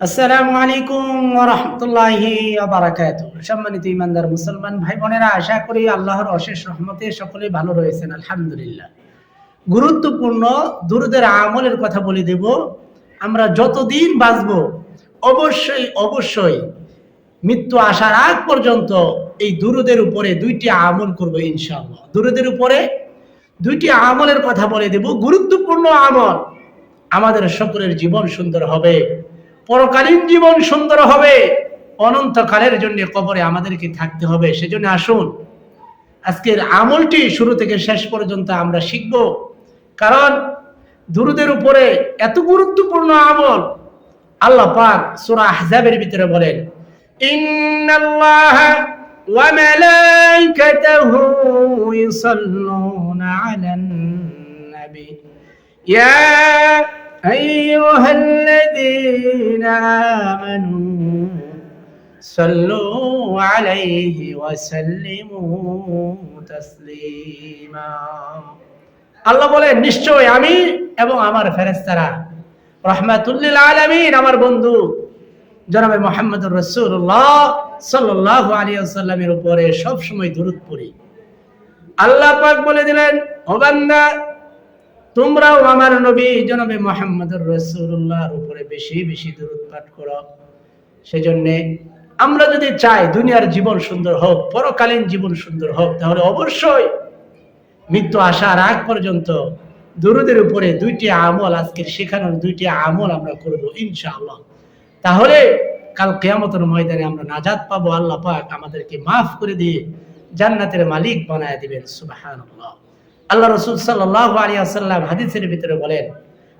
আসসালামু আলাইকুম ওয়া রাহমাতুল্লাহি ওয়া বারাকাতুহু সম্মানিত ইমানদার মুসলমান ভাই বোনেরা, আশা করি আল্লাহর অশেষ রহমতে সকলেই ভালো রয়েছেন, আলহামদুলিল্লাহ। গুরুত্বপূর্ণ দুরুদের আমলের কথা বলে দেব। আমরা যতদিন বাঁচব, অবশ্যই অবশ্যই মৃত্যু আসার আগ পর্যন্ত এই দুরুদের উপরে দুইটি আমল করব ইনশাআল্লাহ। দুরুদের উপরে দুইটি আমলের কথা বলে দেব। গুরুত্বপূর্ণ আমল আমাদের সকলের জীবন সুন্দর হবে। পরকালীন জীবন সুন্দর হবে। অনন্তকালের জন্য কবরে আমাদেরকে থাকতে হবে। সেজন্য আসুন। আজকের আমলটি শুরু থেকে শেষ পর্যন্ত আমরা শিখব। কারণ দুরুদের উপরে এত গুরুত্বপূর্ণ আমল আল্লাহ পাক সুরা আহজাবের ভিতরে বলেন, ইন্নাল্লাহ ওয়া মালাইকাতাহু ইউসাল্লুনা আলান নাবী। ইয়া আইয়ুহাল্লাযী آمنوا صلوا عليه وسلموا تسليما আল্লাহ বলে নিশ্চয় আমি এবং আমার ফেরেস্তারা রহমাতুল্লিল আলামিন আমার বন্ধু জনাবে মোহাম্মদ রসুল্লাহ সাল্লাহ আলী আসাল্লামের উপরে সবসময় দূরত পড়ি আল্লাহ পাক বলে দিলেন ও বান্দা তোমরাও আমার নবী জনাবে মোহাম্মদুর রসুল্লাহর উপরে বেশি বেশি দূরত পাঠ করো। সেজন্যে আমরা যদি চাই দুনিয়ার জীবন সুন্দর হোক, পরকালীন জীবন সুন্দর হোক, তাহলে অবশ্যই মৃত্যু আসার আগ পর্যন্ত দুরুদের উপরে দুইটি আমল আজকের শেখানোর দুইটি আমল আমরা করব ইনশাআল্লাহ। তাহলে কাল কেয়ামতের ময়দানে আমরা নাজাদ পাবো, আল্লাহ পাক আমাদেরকে মাফ করে দিয়ে জান্নাতের মালিক বানায় দিবেন, সুবহানাল্লাহ। আল্লাহ রসুল সাল্লাহ আলী আসাল্লাম হাদিসের ভিতরে বলেন,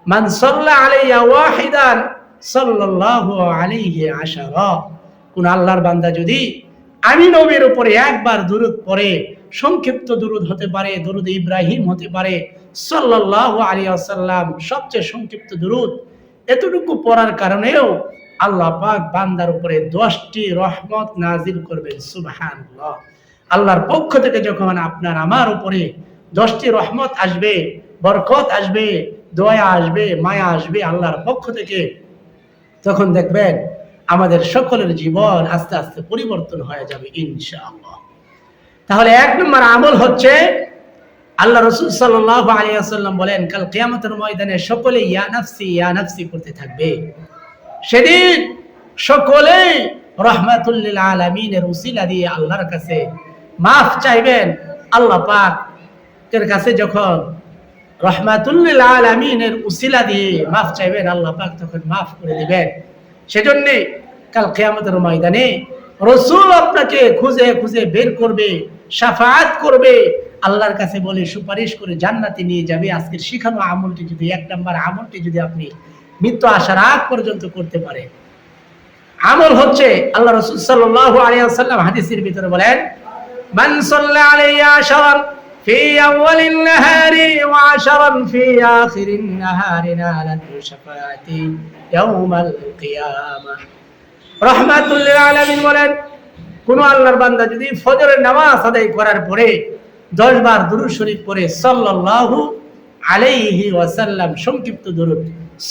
মান সাল্লাহ আলাইয়া ওয়াহিদান সাল্লাল্লাহু আলাইহি আশারা। কোন আল্লাহর বান্দা যদি আমি নবীর উপরে একবার দুরুদ পড়ে, সংক্ষিপ্ত দুরুদ হতে পারে, দুরুদ ইব্রাহিম হতে পারে, সাল্লাল্লাহু আলাইহি আসাল্লাম সবচেয়ে সংক্ষিপ্ত দুরুদ এতটুকু পড়ার কারণেও আল্লাহ পাক বান্দার উপরে দশটি রহমত নাজিল করবেন, সুবহানাল্লাহ। আল্লাহর পক্ষ থেকে যখন আপনার আমার উপরে দশটি রহমত আসবে, বরকত আসবে, দয়া আসবে, মায়া আসবে আল্লাহর পক্ষ থেকে। তখন দেখবেন আমাদের সকলের জীবন আস্তে আস্তে পরিবর্তন হয়ে যাবে ইনশাআল্লাহ। তাহলে এক নম্বর আমল হচ্ছে, আল্লাহ রসুল সাল্লাহ বলেন, কাল কেয়ামতের ময়দানে সকলে ইয়া নাফসি ইয়া নাফসি করতে থাকবে। সেদিন সকলেই রহমাতুল্লিল আলমিনের উসিলা দিয়ে আল্লাহর কাছে মাফ চাইবেন, আল্লাহ পাক এর কাছে যখন রহমাতুল্লিল আলমিনের উসিলা দিয়ে মাফ চাইবেন, আল্লাহ পাক তখন মাফ করে দিবেন। সেজন্যে কাল ময়দানে রসুল আপনাকে খুঁজে খুঁজে বের করবে সাফাত করবে, আল্লাহর কাছে বলে সুপারিশ করে জান্নাতে নিয়ে যাবে। আজকের শিখানো আমলটি যদি এক নম্বর আমলটি যদি আপনি মৃত্যু আসার আগ পর্যন্ত করতে পারে আমল হচ্ছে আল্লাহ রসুল সাল্লাহ আলিয়া সাল্লাম হাদিসের ভিতরে বলেন, মান সাল্লা আলাইয়া আশারান في أول النهار وعشرا في آخر النهار نالت شفاعتي يوم القيامة রহমাতুল্লিল আলামিন বলেন কোন আল্লাহর বান্দা যদি ফজরের নামাজ আদায় করার পরে দশ বার দুরুদ শরীফ পড়ে সাল্লাল্লাহু আলাইহি ওয়াসাল্লাম সংক্ষিপ্ত দুরুদ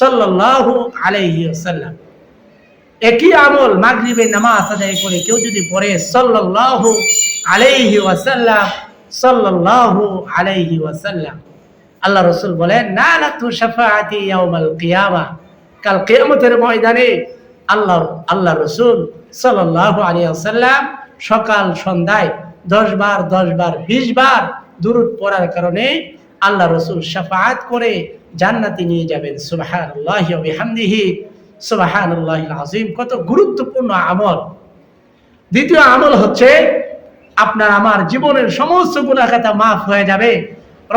সাল্লাল্লাহু আলাইহি ওয়াসাল্লাম একই আমল মাগরিবের নামাজ আদায় করে কেউ যদি পড়ে সাল্লাল্লাহু আলাইহি ওয়াসাল্লাম সাল্লাল্লাহু আলাইহি ওয়াসাল্লাম। আল্লাহ রাসূল বলেন, না না তু শাফাআতি ইয়াউমাল কিয়ামা। কাল কিয়ামতের ময়দানে আল্লাহ আল্লাহ রাসূল সাল্লাল্লাহু আলাইহি ওয়াসাল্লাম সকাল সন্ধ্যায় 10 বার 10 বার 20 বার দুরূদ পড়ার কারণে আল্লাহ রাসূল শাফাআত করে জান্নাতে নিয়ে যাবেন। সুবহানাল্লাহি ওয়া বিহামদিহি। সুবহানাল্লাহিল আযীম। কত গুরুত্বপূর্ণ আমল। দ্বিতীয় আমল হচ্ছে আপনার আমার জীবনের সমস্ত গুণাখাতা মাফ হয়ে যাবে।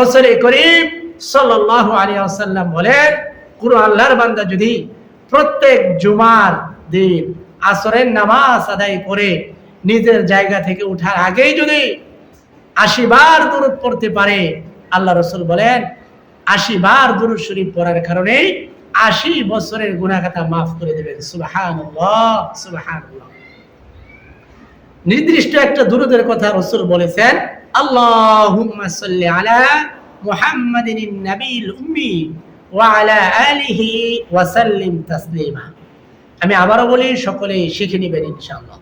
রসুল করিম সাল্লাল্লাহু আলাইহি ওয়াসাল্লাম বলেন, কোন আল্লাহর বান্দা যদি প্রত্যেক জুমার দিন আসরের নামাজ আদায় করে নিজের জায়গা থেকে উঠার আগেই যদি আশি বার দূরত পড়তে পারে, আল্লাহ রসুল বলেন, আশি বার দূরত শরীফ পড়ার কারণে আশি বছরের গুণাখাতা মাফ করে দেবেন। সুবহানাল্লাহ সুবহানাল্লাহ। নির্দিষ্ট একটা দুরুদের কথা রসুল বলেছেন, আল্লাহুম্মা সাল্লি আলা মুহাম্মাদিন নাবিল উম্মি ওয়া আলা আলিহি ওয়া সাল্লিম তাসলিমা। আমি আবারও বলি সকলে শিখে নেবেন ইনশাআল্লাহ।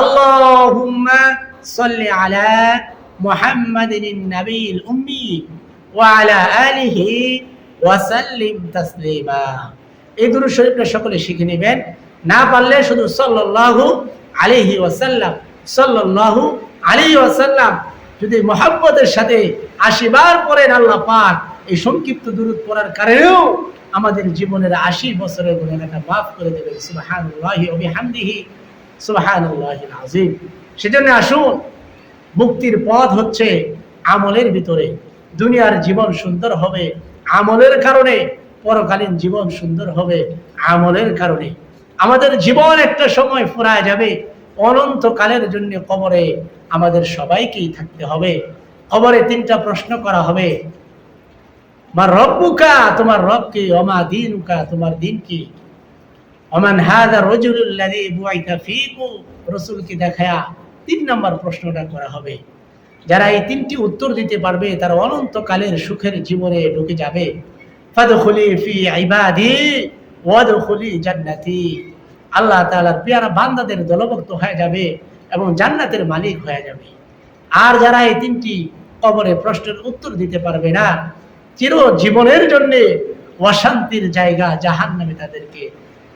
আল্লাহুম্মা সাল্লি আলা মুহাম্মাদিন নাবিয়িল উম্মি ওয়া আলা আলিহি ওয়া সাল্লিম তাসলিমা। এই দুরূদ শরীফটা সকলে শিখে নেবেন। না পারলে শুধু সাল্লাল্লাহু আলাইহি ওয়াসাল্লাম সাল্লাল্লাহু আলাইহি ওয়াসাল্লাম যদি মহাব্বতের সাথে আশিবার পড়েন আল্লাহ পাক, এই সংক্ষিপ্ত দূরত পড়ার কারণেও আমাদের জীবনের আশি বছরের গুণাগাটা মাফ করে দেবেন। সুবহানাল্লাহি ওয়া বিহামদিহি। সুবহানাল্লাহিল আযীম সেজন্য আসুন, মুক্তির পথ হচ্ছে আমলের ভিতরে। দুনিয়ার জীবন সুন্দর হবে আমলের কারণে, পরকালীন জীবন সুন্দর হবে আমলের কারণে। আমাদের জীবন একটা সময় ফুরায় যাবে অনন্তকালের জন্য কবরে আমাদের সবাইকেই থাকতে হবে। কবরে তিনটা প্রশ্ন করা হবে। মা রব্বুকা, তোমার রব কি? অমা দিনুকা, তোমার দিন কি? অমান হাদা রজুলুল্লাযী বুআইতা ফীকু, রাসূলকে দেখায়া তিন নম্বর প্রশ্নটা করা হবে। যারা এই তিনটি উত্তর দিতে পারবে, তারা অনন্তকালের সুখের জীবনে ঢুকে যাবে। ফাদখুলি ফি ইবাদি, ওয়াদখুলি জান্নাতি। আল্লাহ তাআলার পেয়ারা বান্দাদের দলভুক্ত হয়ে যাবে এবং জান্নাতের মালিক হয়ে যাবে। আর যারা এই তিনটি কবরে প্রশ্নের উত্তর দিতে পারবে না চির জীবনের জন্য অশান্তির জায়গা জাহান নামে তাদেরকে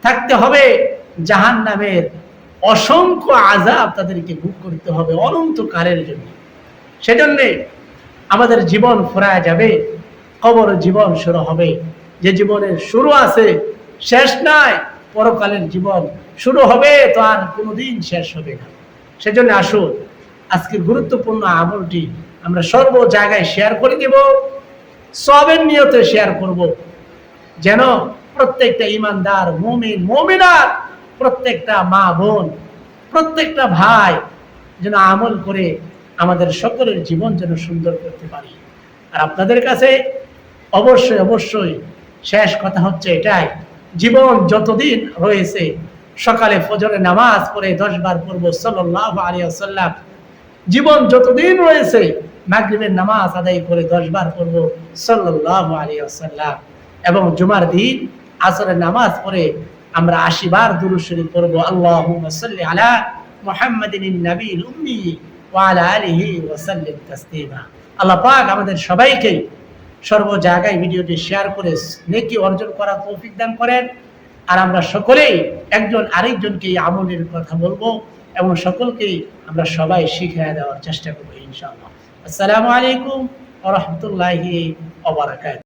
থাকতে হবে। জাহান নামের অসংখ্য আজাব তাদেরকে ভোগ করতে হবে অনন্তকালের জন্য। সেজন্যে আমাদের জীবন ফুরায় যাবে, কবর জীবন শুরু হবে। যে জীবনের শুরু আছে, শেষ নাই পরকালের জীবন শুরু হবে, তো আর কোনোদিন শেষ হবে না। সেজন্য আসুন, আজকের গুরুত্বপূর্ণ আমলটি আমরা সর্ব জায়গায় শেয়ার করে দেব সবের নিয়তে শেয়ার করব। যেন প্রত্যেকটা ইমানদার, মুমিন, মুমিনার প্রত্যেকটা মা বোন, প্রত্যেকটা ভাই যেন আমল করে আমাদের সকলের জীবন যেন সুন্দর করতে পারি। আর আপনাদের কাছে অবশ্যই অবশ্যই শেষ কথা হচ্ছে এটাই জীবন যতদিন রয়েছে, সকালে ফজরে নামাজ পড়ে দশ বার পড়ব সাল্লাহ আলিয়াল্লাম জীবন যতদিন রয়েছে, মাগরিবের নামাজ আদায় করে দশ বার পড়ব সাল্লাহ আলিয়াল্লাম এবং জুমার দিন আসরের নামাজ পড়ে আমরা আশি বার দুরুশরী পড়ব আল্লাহ আলা মুহাম্মাদিন ওয়ালা আলিহি আল্লাহ পাক আমাদের সবাইকে সর্ব জায়গায় ভিডিওটি শেয়ার করে নেকি অর্জন করা তৌফিক দান করেন। আর আমরা সকলেই একজন আরেকজনকে এই আমলের কথা বলব এবং সকলকেই আমরা সবাই শিখিয়ে দেওয়ার চেষ্টা করব ইনশাআল্লাহ। আসসালামু আলাইকুম ওয়া রাহমাতুল্লাহি